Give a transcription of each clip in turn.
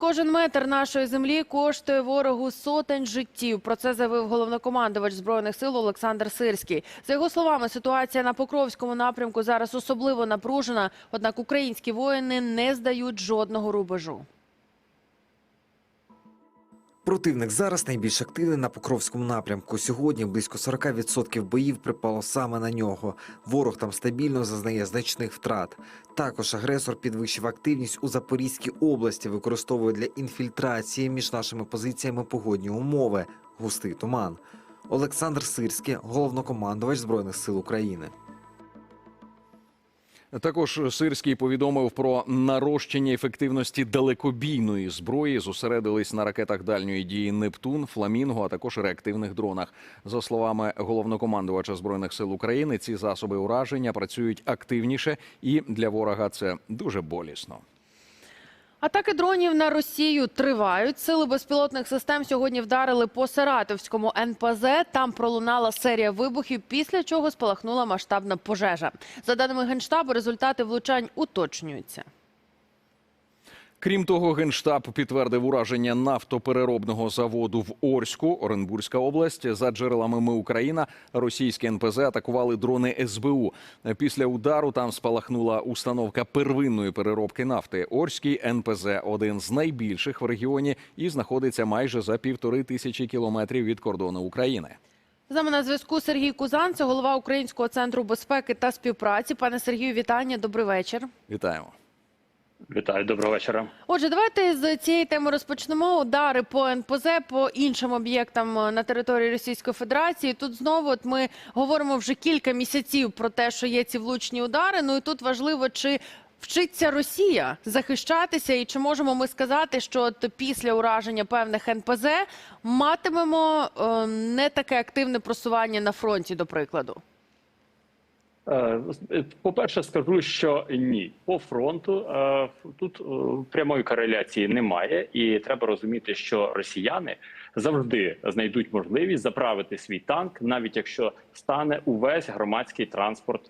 Кожен метр нашої землі коштує ворогу сотень життів. Про це заявив головнокомандувач збройних сил Олександр Сирський. За його словами, ситуація на Покровському напрямку зараз особливо напружена. Однак українські воїни не здають жодного рубежу. Противник зараз найбільш активний на Покровському напрямку. Сьогодні близько 40% боїв припало саме на нього. Ворог там стабільно зазнає значних втрат. Також агресор підвищив активність у Запорізькій області, використовує для інфільтрації між нашими позиціями погодні умови, густий туман. Олександр Сирський, головнокомандувач збройних сил України. Також Сирський повідомив про нарощення ефективності далекобійної зброї. Зосередились на ракетах дальньої дії Нептун, Фламінго, а також реактивних дронах. За словами головнокомандувача збройних сил України, ці засоби ураження працюють активніше, і для ворога це дуже болісно. Атаки дронів на Росію тривають. Сили безпілотних систем сьогодні вдарили по Саратовському НПЗ. Там пролунала серія вибухів, після чого спалахнула масштабна пожежа. За даними генштабу, результати влучань уточнюються. Крім того, генштаб підтвердив ураження нафтопереробного заводу в Орську, Оренбурзька область. За джерелами Ми Україна, російські НПЗ атакували дрони СБУ. Після удару там спалахнула установка первинної переробки нафти. Орський НПЗ один з найбільших в регіоні і знаходиться майже за півтори тисячі кілометрів від кордону України. З нами на зв'язку Сергій Кузан, це голова Українського центру безпеки та співпраці. Пане Сергію, вітання. Добрий вечір. Вітаємо. Вітаю, доброго вечора. Отже, давайте з цієї теми розпочнемо. Удари по НПЗ, по іншим об'єктам на території Російської Федерації. Тут знову от ми говоримо вже кілька місяців про те, що є ці влучні удари. Ну і тут важливо, чи вчиться Росія захищатися, і чи можемо ми сказати, що от після ураження певних НПЗ матимемо е, не таке активне просування на фронті, до прикладу. Е, По-перше, скажу, що ні. По фронту е, тут е, прямої кореляції немає, і треба розуміти, що росіяни завжди знайдуть можливість заправити свій танк, навіть якщо стане увесь громадський транспорт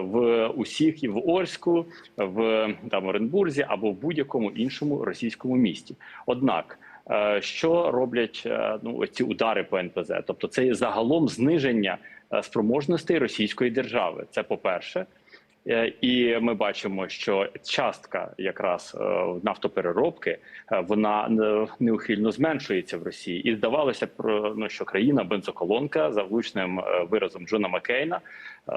в усіх і в Орську, в там Оренбурзі або в будь-якому іншому російському місті. Однак. Що роблять ну ці удари по НПЗ? Тобто, це загалом зниження спроможностей Російської держави. Це по перше. Е, І ми бачимо, що частка якраз е, нафтопереробки е, вона е, неухильно зменшується в Росії, і здавалося б, ну що країна бензоколонка за влучним е, виразом Джона Маккейна, е,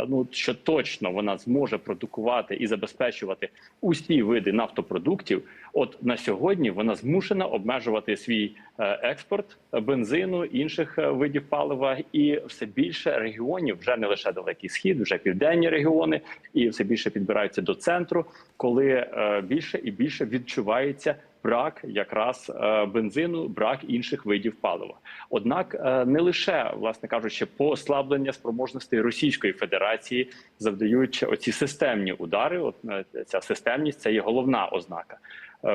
ну що точно вона зможе продукувати і забезпечувати усі види нафтопродуктів. От на сьогодні вона змушена обмежувати свій е, експорт бензину інших е, видів палива, і все більше регіонів, вже не лише далекий схід, вже південні регіони, і все більше підбираються до центру, коли е, більше і більше відчувається. Брак якраз е, бензину, брак інших видів палива. Однак е, не лише, власне кажучи, послаблення спроможностей Російської Федерації завдають оці системні удари. От е, ця системність це є головна ознака.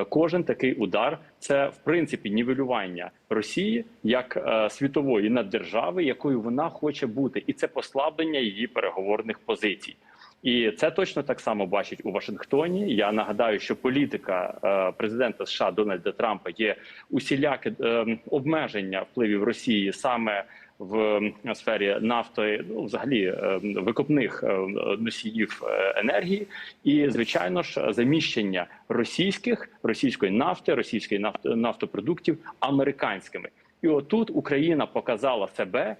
Кожен такий удар це в принципі нівелювання Росії як світової наддержави, якою вона хоче бути, і це послаблення її переговорних позицій. І це точно так само бачить у Вашингтоні. Я нагадаю, що політика е, президента США Дональда Трампа є усіляке е, обмеження впливів Росії саме в сфері нафти, ну взагалі е, викопних е, носіїв е, енергії, і звичайно ж заміщення російських російської нафти, російської нафт, нафтопродуктів американськими. І отут Україна показала себе е,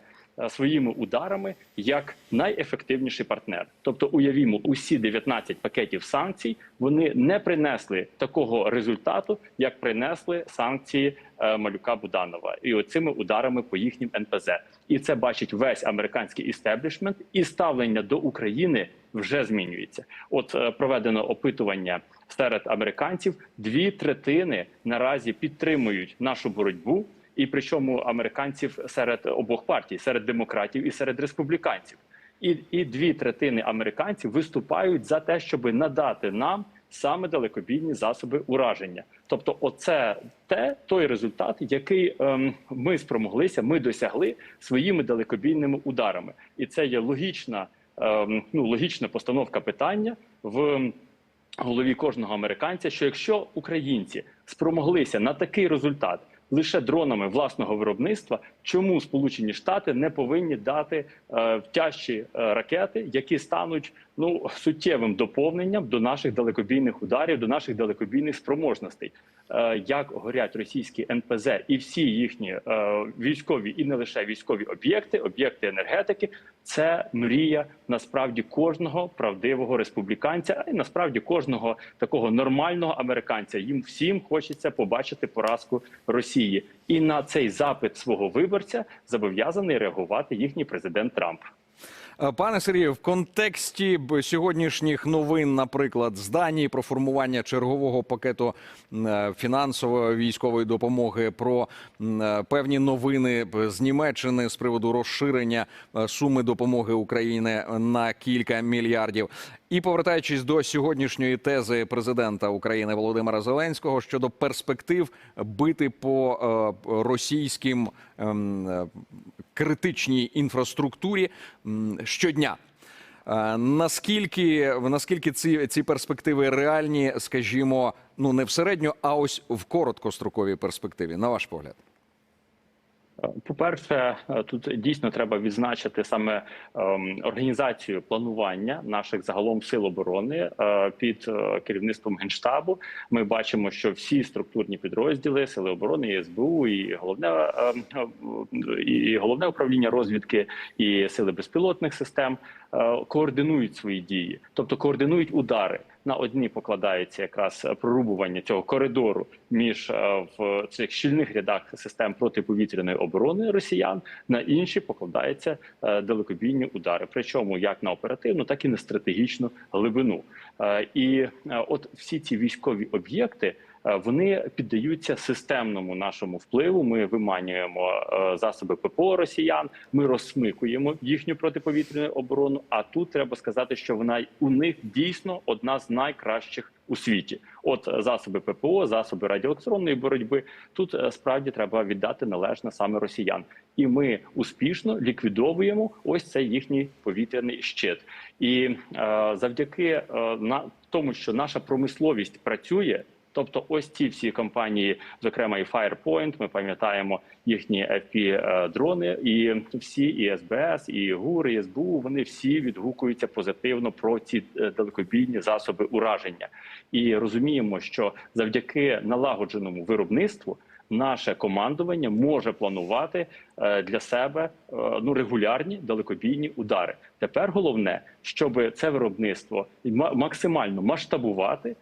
своїми ударами як найефективніший партнер. Тобто, уявімо, усі 19 пакетів санкцій вони не принесли такого результату, як принесли санкції е, малюка Буданова, і оцими ударами по їхнім НПЗ. І це бачить весь американський істеблішмент, і ставлення до України вже змінюється. От е, проведено опитування серед американців: дві третини наразі підтримують нашу боротьбу. І причому американців серед обох партій, серед демократів і серед республіканців, і, і дві третини американців виступають за те, щоб надати нам саме далекобійні засоби ураження. Тобто, оце те той результат, який ем, ми спромоглися, ми досягли своїми далекобійними ударами, і це є логічна, ем, ну логічна постановка питання в голові кожного американця, що якщо українці спромоглися на такий результат лише дронами власного виробництва, чому Сполучені Штати не повинні дати е, тяжчі е, ракети, які стануть ну суттєвим доповненням до наших далекобійних ударів, до наших далекобійних спроможностей. Е, як горять російські НПЗ і всі їхні е, військові і не лише військові об'єкти, об'єкти енергетики, це мрія насправді кожного правдивого республіканця, й насправді кожного такого нормального американця. Їм всім хочеться побачити поразку Росії, і на цей запит свого виборця зобов'язаний реагувати їхній президент Трамп. Е, Пане Сергію, в контексті сьогоднішніх новин, наприклад, з Данії про формування чергового пакету е, фінансової військової допомоги, про е, певні новини з Німеччини з приводу розширення суми допомоги України на кілька мільярдів. І повертаючись до сьогоднішньої тези президента України Володимира Зеленського щодо перспектив бити по е, російським ем, критичній інфраструктурі щодня. Е, Наскільки наскільки ці, ці перспективи реальні, скажімо, ну не в середньо, а ось в короткостроковій перспективі, на ваш погляд? По-перше, тут дійсно треба відзначити саме ем, організацію планування наших загалом сил оборони е, під е, керівництвом генштабу. Ми бачимо, що всі структурні підрозділи сили оборони, і СБУ, і головне ем, е, і головне управління розвідки, і сили безпілотних систем координують свої дії, тобто координують удари. На одні покладається якраз прорубування цього коридору між е, в цих щільних рядах систем протиповітряної оборони росіян. На інші покладаються е, далекобійні удари. Причому як на оперативну, так і на стратегічну глибину. Е, І от всі ці військові об'єкти. Вони піддаються системному нашому впливу. Ми виманюємо засоби ППО росіян. Ми розсмикуємо їхню протиповітряну оборону. А тут треба сказати, що вона у них дійсно одна з найкращих у світі. От е, засоби ППО, засоби радіоелектронної боротьби. Тут е, справді треба віддати належне саме росіян, і ми успішно ліквідовуємо ось цей їхній повітряний щит. І е, завдяки е, на тому, що наша промисловість працює. Тобто, ось ці всі компанії, зокрема і Firepoint, ми пам'ятаємо їхні fp дрони, і всі і СБС, і ГУР, і СБУ, вони всі відгукуються позитивно про ці е, далекобійні засоби ураження. І розуміємо, що завдяки налагодженому виробництву наше командування може планувати е, для себе е, ну регулярні далекобійні удари. Тепер головне, щоб це виробництво ма- максимально масштабувати.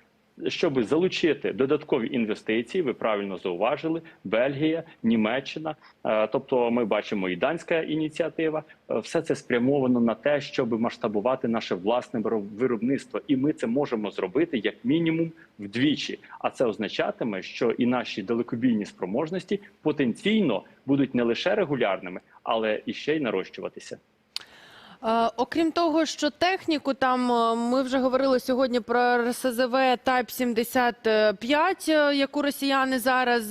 Щоб залучити додаткові інвестиції, ви правильно зауважили, Бельгія, Німеччина. Е, Тобто, ми бачимо і данська ініціатива. Е, Все це спрямовано на те, щоб масштабувати наше власне виро- виробництво, і ми це можемо зробити як мінімум вдвічі. А це означатиме, що і наші далекобійні спроможності потенційно будуть не лише регулярними, але і ще й нарощуватися. Е, Окрім того, що техніку там е, ми вже говорили сьогодні про РСЗВ Type 75, е, яку росіяни зараз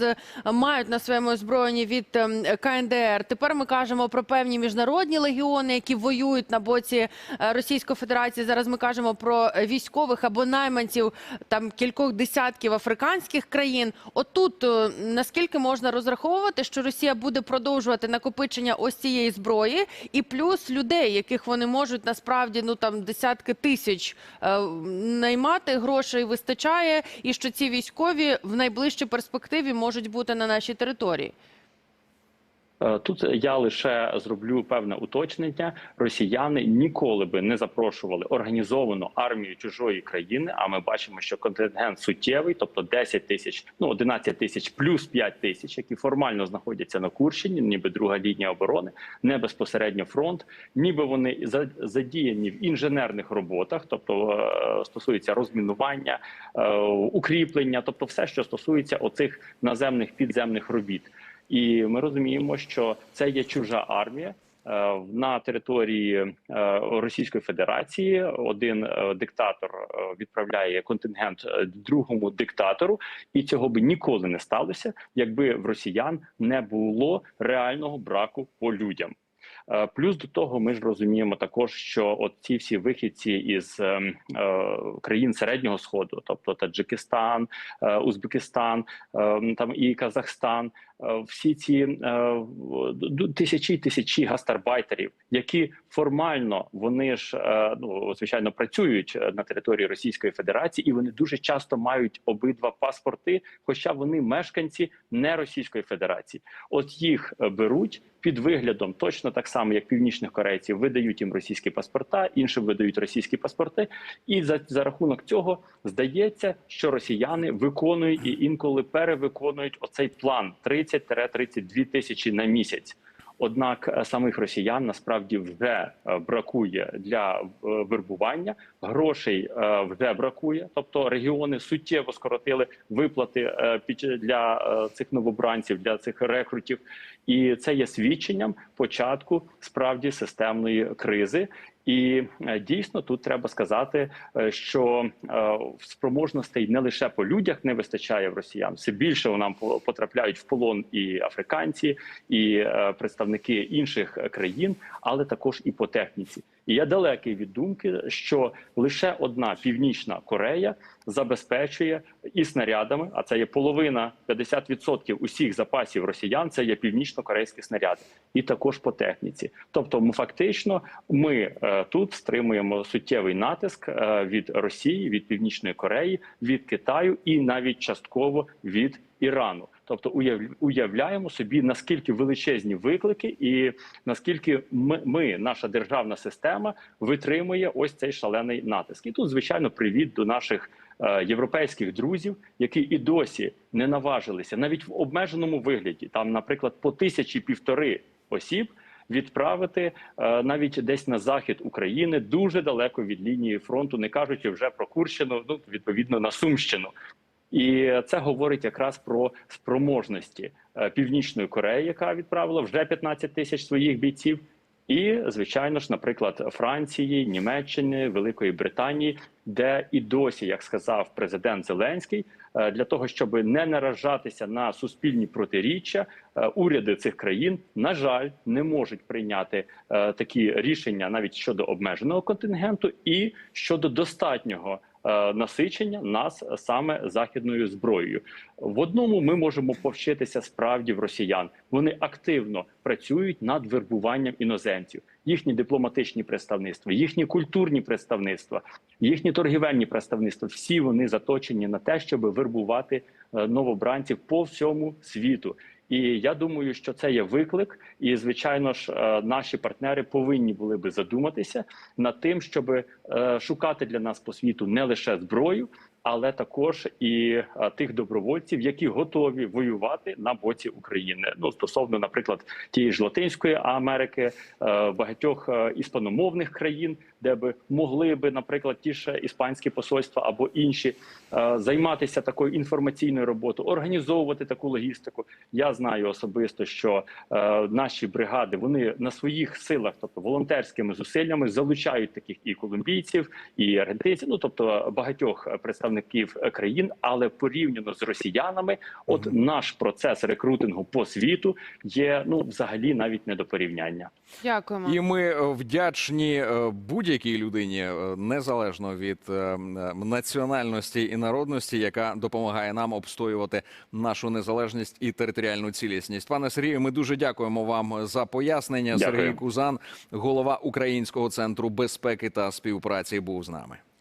мають на своєму озброєнні від ем, КНДР. Тепер ми кажемо про певні міжнародні легіони, які воюють на боці Російської Федерації. Зараз ми кажемо про військових або найманців там кількох десятків африканських країн. Отут наскільки можна розраховувати, що Росія буде продовжувати накопичення ось цієї зброї, і плюс людей, яких вони можуть насправді ну там десятки тисяч е, наймати, грошей вистачає, і що ці військові в найближчій перспективі можуть бути на нашій території. Е, Тут я лише зроблю певне уточнення. Росіяни ніколи би не запрошували організовану армію чужої країни. А ми бачимо, що контингент суттєвий, тобто 10 тисяч, ну 11 тисяч плюс 5 тисяч, які формально знаходяться на Курщині, ніби друга лінія оборони, не безпосередньо фронт, ніби вони за- задіяні в інженерних роботах, тобто е, стосується розмінування, е, укріплення, тобто все, що стосується оцих наземних підземних робіт. І ми розуміємо, що це є чужа армія. Е, На території е, Російської Федерації один е, диктатор відправляє контингент другому диктатору, і цього би ніколи не сталося, якби в росіян не було реального браку по людям. Е, Плюс до того, ми ж розуміємо також, що от ці всі вихідці із ем, е, країн середнього сходу, тобто Таджикистан, е, Узбекистан, е, там і Казахстан, е, всі ці е, тисячі тисячі гастарбайтерів, які формально вони ж е, ну звичайно працюють е, на території Російської Федерації, і вони дуже часто мають обидва паспорти, хоча вони мешканці не Російської Федерації. От їх е, беруть під виглядом, точно так само, як північних корейців, видають їм російські паспорта, іншим видають російські паспорти, і за, за рахунок цього здається, що росіяни виконують і інколи перевиконують оцей план 30-32 тисячі на місяць. Однак е, самих росіян насправді вже е, бракує для е, вербування, грошей вже бракує. Тобто регіони суттєво скоротили виплати для цих новобранців, для цих рекрутів, і це є свідченням початку справді системної кризи. І е, дійсно тут треба сказати, е, що е, спроможностей не лише по людях не вистачає в росіян, все більше нам по- потрапляють в полон і африканці, і представники інших країн, але також і по техніці. І я далекий від думки, що лише одна північна Корея забезпечує і снарядами, а це є половина 50% усіх запасів росіян. Це є північно-корейські снаряди, і також по техніці. Тобто, ми фактично ми е, тут стримуємо суттєвий натиск е, від Росії, від Північної Кореї, від Китаю і навіть частково від Ірану. Тобто уявляємо собі наскільки величезні виклики, і наскільки ми, ми, наша державна система, витримує ось цей шалений натиск. І тут, звичайно, привіт до наших е, європейських друзів, які і досі не наважилися, навіть в обмеженому вигляді, там, наприклад, по тисячі півтори осіб. Відправити е, навіть десь на захід України дуже далеко від лінії фронту, не кажучи вже про Курщину, ну відповідно на Сумщину. І це говорить якраз про спроможності е, Північної Кореї, яка відправила вже 15 тисяч своїх бійців. І звичайно ж, наприклад, Франції, Німеччини, Великої Британії, де і досі, як сказав президент Зеленський, е, для того, щоб не наражатися на суспільні протиріччя, е, уряди цих країн на жаль не можуть прийняти такі рішення навіть щодо обмеженого контингенту і щодо достатнього насичення нас саме західною зброєю. В одному ми можемо повчитися справді в росіян. Вони активно працюють над вербуванням іноземців, їхні дипломатичні представництва, їхні культурні представництва, їхні торгівельні представництва. Всі вони заточені на те, щоб вербувати е, новобранців по всьому світу. І я думаю, що це є виклик, і звичайно ж, е, наші партнери повинні були би задуматися над тим, щоб е, шукати для нас по світу не лише зброю, але також і тих добровольців, які готові воювати на боці України. Ну стосовно, наприклад, тієї ж Латинської Америки, е, багатьох е, іспаномовних країн, де би могли би, наприклад, ті ж іспанські посольства або інші е, займатися такою інформаційною роботою, організовувати таку логістику. Я знаю особисто, що наші бригади вони на своїх силах, тобто волонтерськими зусиллями, залучають таких і колумбійців, і аргентинців, ну тобто багатьох представників е, країн, але порівняно з росіянами, от наш процес рекрутингу по світу є ну взагалі навіть не до порівняння. Дякуємо. І ми е, вдячні е, будь-якій людині, незалежно від національності і народності, яка допомагає нам обстоювати нашу незалежність і територіальну цілісність. Пане Сергію, ми дуже дякуємо вам за пояснення. Дякую. Сергій Кузан, голова Українського центру безпеки та співпраці, був з нами.